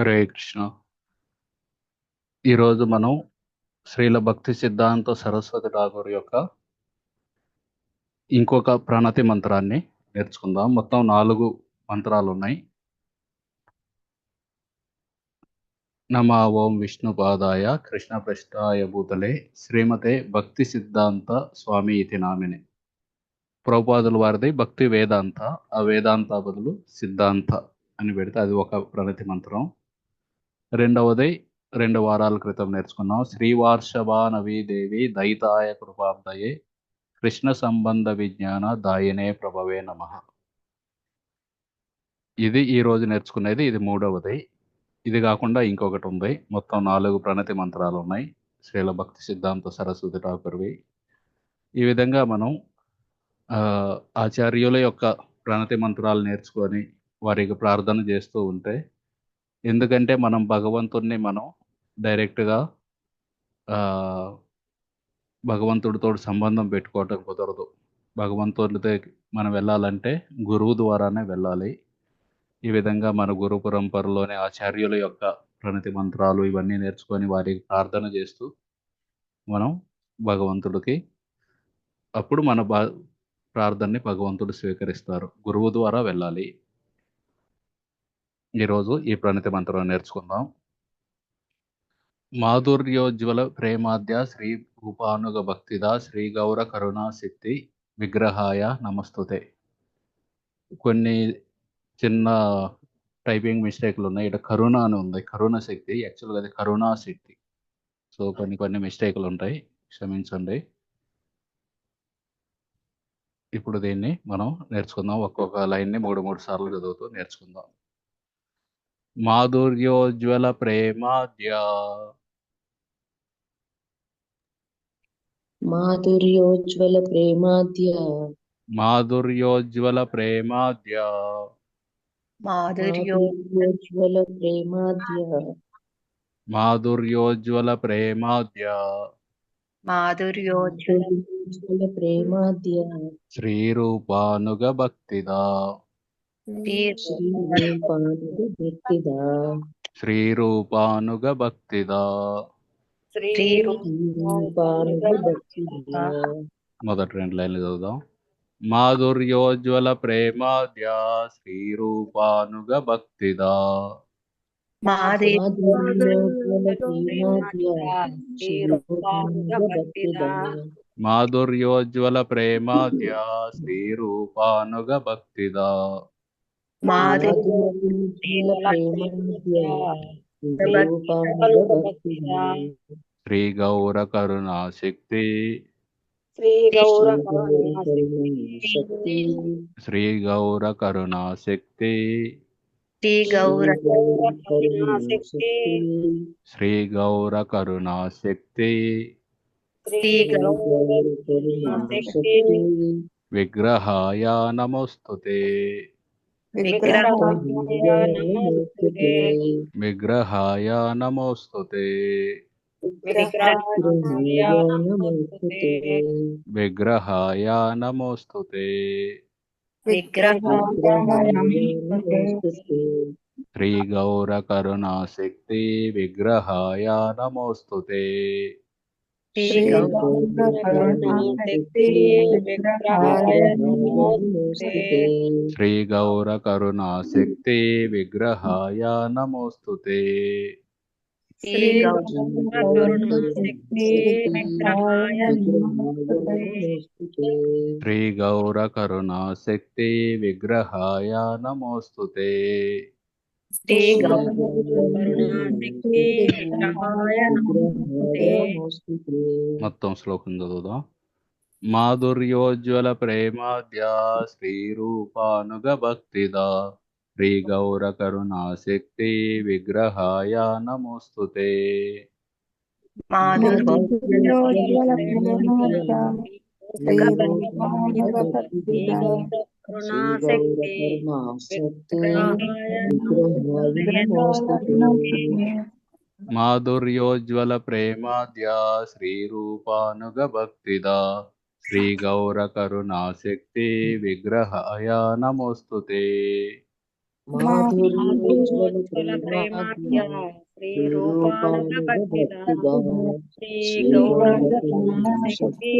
హరే కృష్ణ. ఈరోజు మనం శ్రీల భక్తి సిద్ధాంత సరస్వతి ఠాగూర్ యొక్క ఇంకొక ప్రణతి మంత్రాన్ని నేర్చుకుందాం. మొత్తం నాలుగు మంత్రాలు ఉన్నాయి నమా ఓం విష్ణుపాదాయ కృష్ణ ప్రష్టాయ భూతలే శ్రీమతే భక్తి సిద్ధాంత స్వామి ఇతి నామిని. ప్రభుపాదుల వారిది భక్తి వేదాంత ఆ వేదాంత బదులు సిద్ధాంత అని పెడితే అది ఒక ప్రణతి మంత్రం. రెండవది రెండు వారాల క్రితం నేర్చుకున్నాం. శ్రీవార్షభా నవీదేవి దయితాయ కృపాబ్దయే కృష్ణ సంబంధ విజ్ఞాన దాయనే ప్రభవే నమ. ఇది ఈరోజు నేర్చుకునేది ఇది మూడవది. ఇది కాకుండా ఇంకొకటి ఉంది. మొత్తం నాలుగు ప్రణతి మంత్రాలు ఉన్నాయి. శ్రీల భక్తి సిద్ధాంత సరస్వతి ఠాకూర్వి. ఈ విధంగా మనం ఆచార్యుల యొక్క ప్రణతి మంత్రాలు నేర్చుకొని వారికి ప్రార్థన చేస్తూ ఉంటే ఎందుకంటే మనం భగవంతుణ్ణి మనం డైరెక్ట్గా భగవంతుడితో సంబంధం పెట్టుకోవటం కుదరదు. భగవంతుడితో మనం వెళ్ళాలంటే గురువు ద్వారానే వెళ్ళాలి. ఈ విధంగా మన గురు పరంపరలోని ఆచార్యుల యొక్క ప్రణతి మంత్రాలు ఇవన్నీ నేర్చుకొని వారికి ప్రార్థన చేస్తూ మనం భగవంతుడికి అప్పుడు మన బా ప్రార్థనని భగవంతుడు స్వీకరిస్తారు. గురువు ద్వారా వెళ్ళాలి. ఈరోజు ఈ ప్రణతి మంత్రం నేర్చుకుందాం. మాధుర్యోజ్వల ప్రేమాద్య శ్రీ భూపానుగ భక్తిద శ్రీ గౌర కరుణా శక్తి విగ్రహాయ నమస్తుతే. కొన్ని చిన్న టైపింగ్ మిస్టేక్లు ఉన్నాయి. ఇక్కడ కరుణ అని ఉంది. కరుణ శక్తి యాక్చువల్గా అది కరుణా శక్తి. సో కొన్ని కొన్ని మిస్టేక్లు ఉంటాయి. క్షమించండి. ఇప్పుడు దీన్ని మనం నేర్చుకుందాం. ఒక్కొక్క లైన్ని మూడు మూడు సార్లు చదువుతూ నేర్చుకుందాం. మాధుర్యోజ్వల ప్రేమాద్య మాధుర్యోజ్వల ప్రేమాద్య మాధుర్యోజ్వల ప్రేమాద్య మాధుర్యో శ్రీరూపానుగ భక్తిదా మొదటి రెండు లైన్లు చదువుదాం. మాధుర్యోజ్వల ప్రేమాద్య శ్రీరూపానుగ భక్తిదా మాధుర్యోజ్వల ప్రేమాద్య శ్రీరూపానుగ భక్తిదా శ్రీ గౌర కరుణా శక్తి శ్రీ గౌర శ్రీ గౌర కరుణా శక్తి శ్రీ గౌర శ్రీ గౌర కరుణా శక్తి శ్రీ గౌర శక్తి విగ్రహాయ నమోస్తుతే. విగ్రహాయ నమోస్తుతే విగ్రహాయ నమోస్తుతే శ్రీ గౌర కరుణా శక్తి విగ్రహాయ నమోస్తుతే శ్రీ శ్రీ గౌర కరుణా శక్తి విగ్రహాయ నమోస్తుతే శ్రీ శ్రీ శ్రీ మొత్తం శ్లోకం చదువుదాం. మాధుర్యోజ్వల ప్రేమాద్య శ్రీరూపానుగ భక్తిదా శ్రీ గౌర కరుణా శక్తి విగ్రహాయ నమోస్తుతే. మాధుర్యోజ్వల ప్రేమాద్య భక్తిదా శ్రీ గౌర కరుణా శక్తి విగ్రహాయ నమోస్తుతే మాధుర్యోజ్వల ప్రేమాద్య ప్రేమాద్య శ్రీ రూపానుగ రూపానుగ భక్తిదా శ్రీ శ్రీ గౌర శక్తి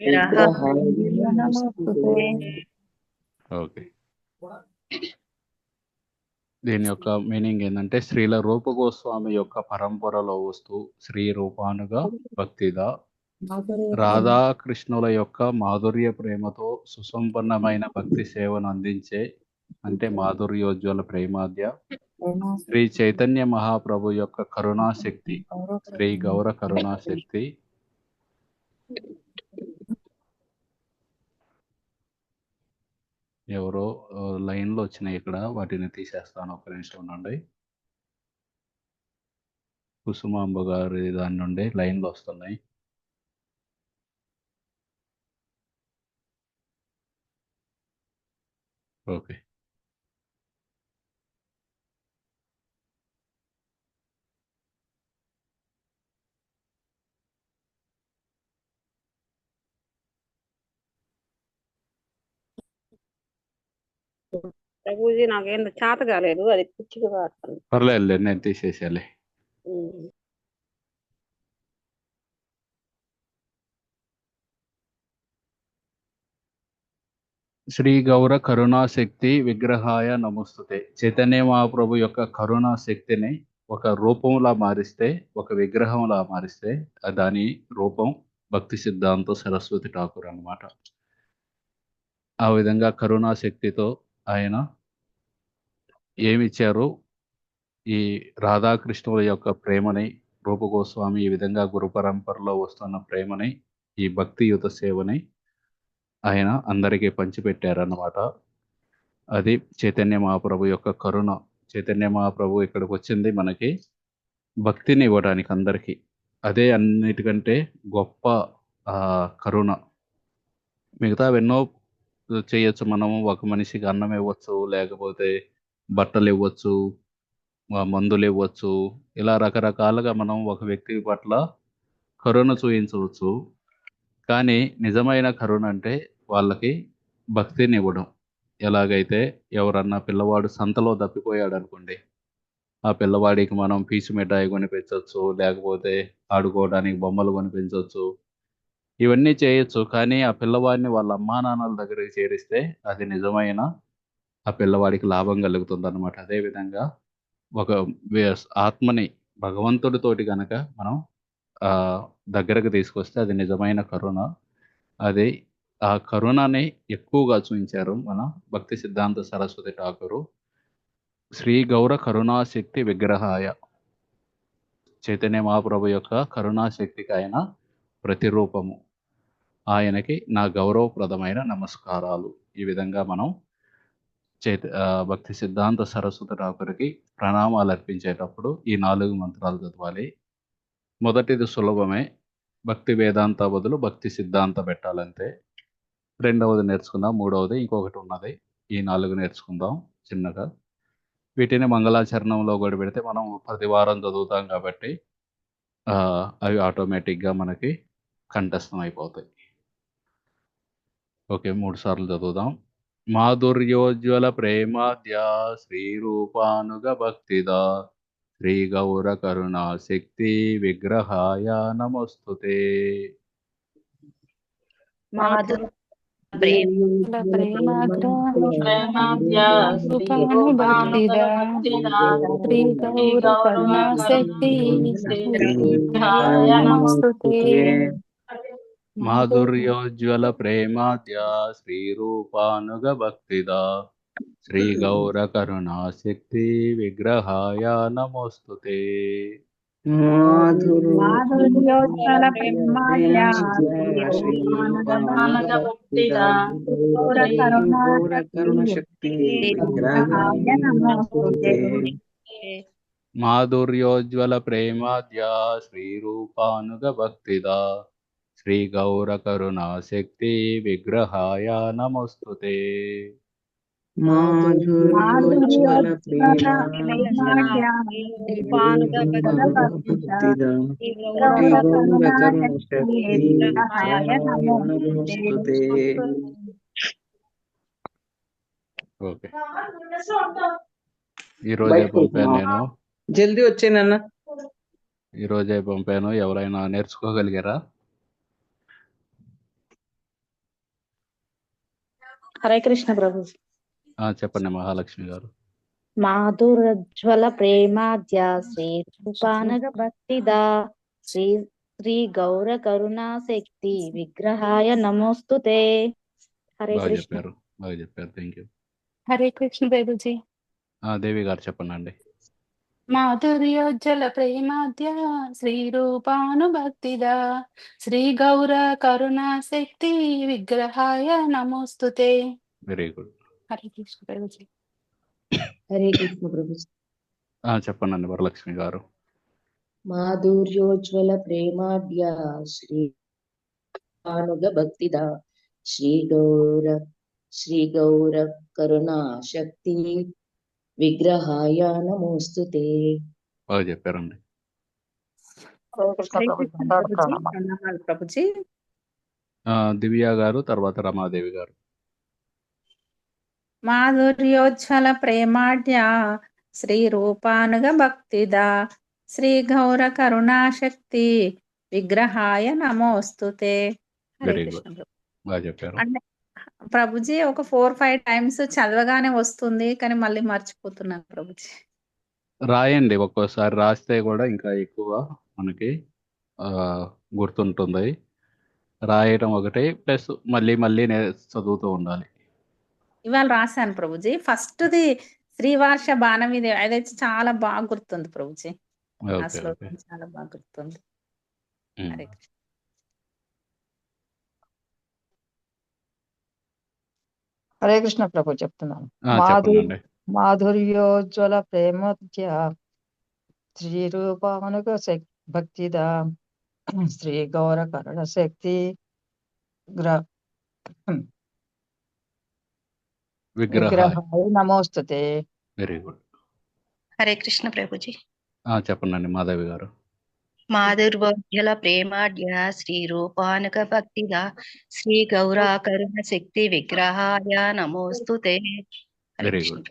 విగ్రహ విగ్రహాయ నమస్తుతే ఓకే. దీని యొక్క మీనింగ్ ఏంటంటే శ్రీల రూపగోస్వామి యొక్క పరంపరలో వస్తూ శ్రీ రూపానుగా భక్తిదా రాధాకృష్ణుల యొక్క మాధుర్య ప్రేమతో సుసంపన్నమైన భక్తి సేవను అందించే అంటే మాధుర్యోజ్వల ప్రేమాద్య శ్రీ చైతన్య మహాప్రభు యొక్క కరుణాశక్తి శ్రీ గౌర కరుణాశక్తి. ఎవరో లైన్లో వచ్చినాయి ఇక్కడ. వాటిని తీసేస్తాను. ఒక నిమిషం ఉండండి. కుసుమాంబ గారి దాని నుండి లైన్లు వస్తున్నాయి. ఓకే. ప్రభుజీ నాకేం చేత కాలేదు అది పిచ్చిగా వాడుతుంది. పర్లేదు నేను తీసేసేయాలి. శ్రీ గౌర కరుణాశక్తి విగ్రహాయ నమస్తుతే. చైతన్య మహాప్రభు యొక్క కరుణా శక్తిని ఒక రూపంలా మారిస్తే ఒక విగ్రహంలా మారిస్తే దాని రూపం భక్తి సిద్ధాంత సరస్వతి ఠాకూర్ అన్నమాట. ఆ విధంగా కరుణా శక్తితో ఆయన ఏమిచ్చారు? ఈ రాధాకృష్ణుల యొక్క ప్రేమని రూపగోస్వామి ఈ విధంగా గురు పరంపరలో వస్తున్న ప్రేమని ఈ భక్తియుత సేవని ఆయన అందరికీ పంచిపెట్టారన్నమాట. అది చైతన్య మహాప్రభు యొక్క కరుణ. చైతన్య మహాప్రభు ఇక్కడికి వచ్చింది మనకి భక్తిని ఇవ్వడానికి అందరికీ. అదే అన్నిటికంటే గొప్ప కరుణ. మిగతా ఎన్నో చేయొచ్చు. మనము ఒక మనిషికి అన్నం ఇవ్వచ్చు లేకపోతే బట్టలు ఇవ్వచ్చు మందులు ఇవ్వచ్చు. ఇలా రకరకాలుగా మనం ఒక వ్యక్తి పట్ల కరుణ చూపించవచ్చు కానీ నిజమైన కరుణ అంటే వాళ్ళకి భక్తిని ఇవ్వడం. ఎలాగైతే ఎవరన్నా పిల్లవాడు సంతలో తప్పిపోయాడు అనుకోండి ఆ పిల్లవాడికి మనం పీచు మిఠాయి కొనిపించవచ్చు లేకపోతే ఆడుకోవడానికి బొమ్మలు కొనిపించవచ్చు ఇవన్నీ చేయొచ్చు. కానీ ఆ పిల్లవాడిని వాళ్ళ అమ్మా నాన్నల దగ్గరికి చేరిస్తే అది నిజమైన ఆ పిల్లవాడికి లాభం కలుగుతుంది అనమాట అదేవిధంగా ఒక ఆత్మని భగవంతుడితోటి కనుక మనం దగ్గరకు తీసుకొస్తే అది నిజమైన కరుణ. అది ఆ కరుణని ఎక్కువగా చూపించారు మన భక్తి సిద్ధాంత సరస్వతి ఠాకూరు. శ్రీ గౌర కరుణాశక్తి విగ్రహాయ చైతన్య మహాప్రభు యొక్క కరుణాశక్తికి ఆయన ప్రతిరూపము. ఆయనకి నా గౌరవప్రదమైన నమస్కారాలు. ఈ విధంగా మనం చైత భక్తి సిద్ధాంత సరస్వతి ఠాకూర్కి ప్రణామాలు అర్పించేటప్పుడు ఈ నాలుగు మంత్రాలు చదవాలి. మొదటిది సులభమే. భక్తి వేదాంత బదులు భక్తి సిద్ధాంత పెట్టాలంతే. రెండవది నేర్చుకుందాం మూడవది ఇంకొకటి ఉన్నది. ఈ నాలుగు నేర్చుకుందాం చిన్నగా. వీటిని మంగళాచరణంలో కూడా పెడితే మనం ప్రతి వారం చదువుతాం కాబట్టి అవి ఆటోమేటిక్గా మనకి కంఠస్థం అయిపోతాయి. ఓకే మూడు సార్లు చదువుదాం మాధుర్యోజ్వల ప్రేమాద్య శ్రీరూపానుగ భక్తిదా శ్రీ గౌర కరుణా శక్తి విగ్రహాయ నమస్తుతే మాధుర ప్రేమ మాధుర్యోజ్వల ప్రేమాద్య శ్రీరూపానుగ భక్తిదా శ్రీ గౌర కరుణా శక్తి విగ్రహాయ నమస్తుతే మాధుర్యోజ్వల ప్రేమాద్య శ్రీరూపానుగ భక్తిదా శ్రీ శక్తి విగ్రహాయ నమస్తుతే. ఓకే. ఈ రోజే బయటకు పంపాను. నేను. జల్దీ వచ్చేనన్న ఈ రోజే పంపాను. ఎవరైనా నేర్చుకోగలిగారా? హరే కృష్ణ ప్రభు. ఆ, చెప్పండి మహాలక్ష్మి గారు. మాధురజ్వల ప్రేమాద్య శ్రీ రూపానగ భక్తిదా శ్రీ శ్రీ గౌర కరుణా శక్తి విగ్రహాయ నమోస్తుతే. హరే కృష్ణ. చెప్పారు బాగా చెప్పారు థ్యాంక్ యూ హరే కృష్ణ ప్రభుజీ దేవి గారు చెప్పండి అండి మాధుర్యోజ్వల ప్రేమాద్య శ్రీ రూపానుభక్తిదా శ్రీ గౌర కరుణా శక్తి విగ్రహాయ నమోస్తుతే వెరీ గుడ్ హరే కృష్ణ ప్రభుజీ. హరే కృష్ణ ప్రభు చెప్పండి వరలక్ష్మి గారు. మాధుర్యోజ్వల ప్రేమాద్య శ్రీ ఆనుగ భక్తిదా శ్రీ గౌర శ్రీ గౌర కరుణా శక్తి విగ్రహాయ నమోస్తుతే బాగా చెప్పారండి. ప్రభుజీ దివ్య గారు తర్వాత రమాదేవి గారు. మాధుర్యోజ్వల ప్రేమాఢ్య శ్రీ రూపానుగ భక్తిదా శ్రీ గౌర కరుణాశక్తి విగ్రహాయ నమోస్తుతే. బాగా చెప్పారు. అంటే ప్రభుజీ ఒక ఫోర్ ఫైవ్ టైమ్స్ చదవగానే వస్తుంది కానీ మళ్ళీ మర్చిపోతున్నాను ప్రభుజీ. రాయండి ఒక్కోసారి రాస్తే కూడా ఇంకా ఎక్కువ మనకి గుర్తుంటుంది. రాయటం ఒకటి ప్లస్ మళ్ళీ మళ్ళీ చదువుతూ ఉండాలి. ఇవాళ రాశాను ప్రభుజీ. ఫస్ట్ది శ్రీవార్ష బాణం ఇది అదైతే చాలా బాగా గుర్తుంది ప్రభుజీ. చాలా బాగా గుర్తుంది. హరే కృష్ణ. హరే కృష్ణ ప్రభు చెప్తున్నాను. ఆ, మాధు చెప్పండి మాధుర్యోజ్వల ప్రేమత్య శ్రీ భక్తిద. శ్రీ గౌర కరుణ శక్తి గ్ర విగ్రహ విగ్రహాయ. నమోస్తుతే. Very good. హరే కృష్ణ ప్రభుజీ. చెప్పండి అండి మాధవి గారు. మాధుర్వోజ్వల ప్రేమాఢ్య శ్రీ రూపానుక భక్తిద శ్రీ గౌరా కరుణ శక్తి విగ్రహాయ నమోస్తుతే హరే వెరీ గుడ్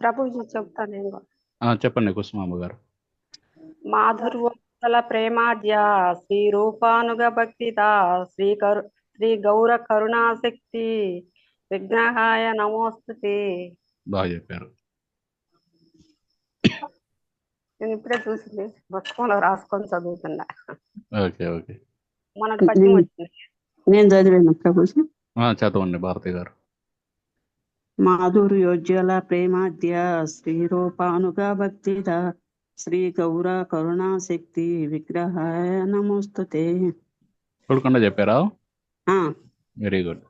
ప్రభుజీ చెప్తాను. చెప్పండి కుసుమాంబ గారు. మాధుర్వోత్తల ప్రేమాద్య శ్రీ రూపానుగ భక్తిద శ్రీ కరు శ్రీ గౌర కరుణాశక్తి విగ్రహాయ నమోస్తుతే బాగా చెప్పారు. నేను ఇప్పుడే చూసింది. పుస్తకంలో రాసుకొని చదువుతున్నా. Okay okay. మనకు పద్యం వచ్చింది. నేను చదివాను ప్రభుజీ ఆ, చదవండి భారతి గారు. మాధుర్యోజ్వల ప్రేమాద్య శ్రీ రూపానుగా భక్తిద శ్రీ గౌర కరుణాశక్తి విగ్రహాయ నమోస్తుతే. చూడకుండా చెప్పారా? Very good